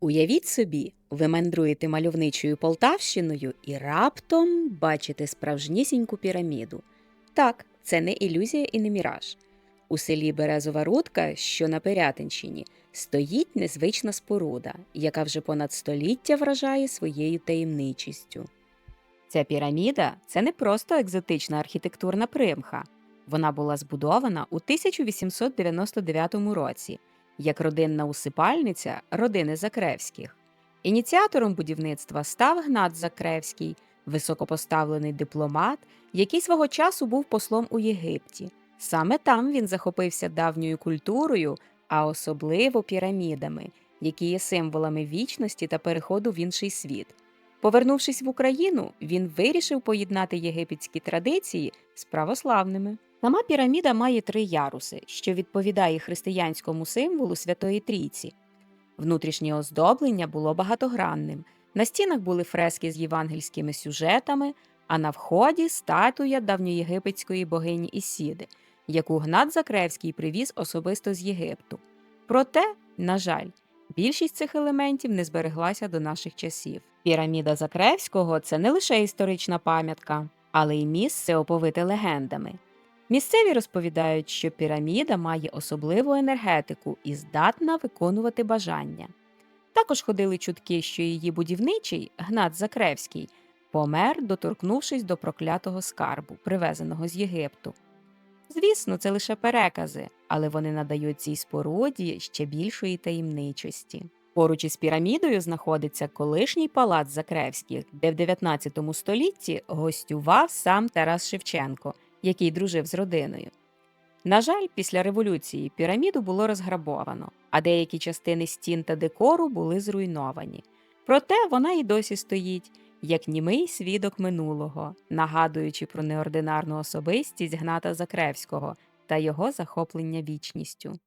Уявіть собі, ви мандруєте мальовничою Полтавщиною і раптом бачите справжнісіньку піраміду. Так, це не ілюзія і не міраж. У селі Березова Рудка, що на Пирятинщині, стоїть незвична споруда, яка вже понад століття вражає своєю таємничістю. Ця піраміда це не просто екзотична архітектурна примха. Вона була збудована у 1899 році як родинна усипальниця родини Закревських. Ініціатором будівництва став Гнат Закревський, високопоставлений дипломат, який свого часу був послом у Єгипті. Саме там він захопився давньою культурою, а особливо пірамідами, які є символами вічності та переходу в інший світ. Повернувшись в Україну, він вирішив поєднати єгипетські традиції з православними. Сама піраміда має три яруси, що відповідає християнському символу Святої Трійці. Внутрішнє оздоблення було багатогранним. На стінах були фрески з євангельськими сюжетами, а на вході статуя давньоєгипетської богині Ісіди, яку Гнат Закревський привіз особисто з Єгипту. Проте, на жаль, більшість цих елементів не збереглася до наших часів. Піраміда Закревського це не лише історична пам'ятка, але й місце оповите легендами. Місцеві розповідають, що піраміда має особливу енергетику і здатна виконувати бажання. Також ходили чутки, що її будівничий Гнат Закревський помер, доторкнувшись до проклятого скарбу, привезеного з Єгипту. Звісно, це лише перекази, але вони надають цій споруді ще більшої таємничості. Поруч із пірамідою знаходиться колишній палац Закревських, де в 19 столітті гостював сам Тарас Шевченко, який дружив з родиною. На жаль, після революції піраміду було розграбовано, а деякі частини стін та декору були зруйновані. Проте вона й досі стоїть, як німий свідок минулого, нагадуючи про неординарну особистість Гната Закревського та його захоплення вічністю.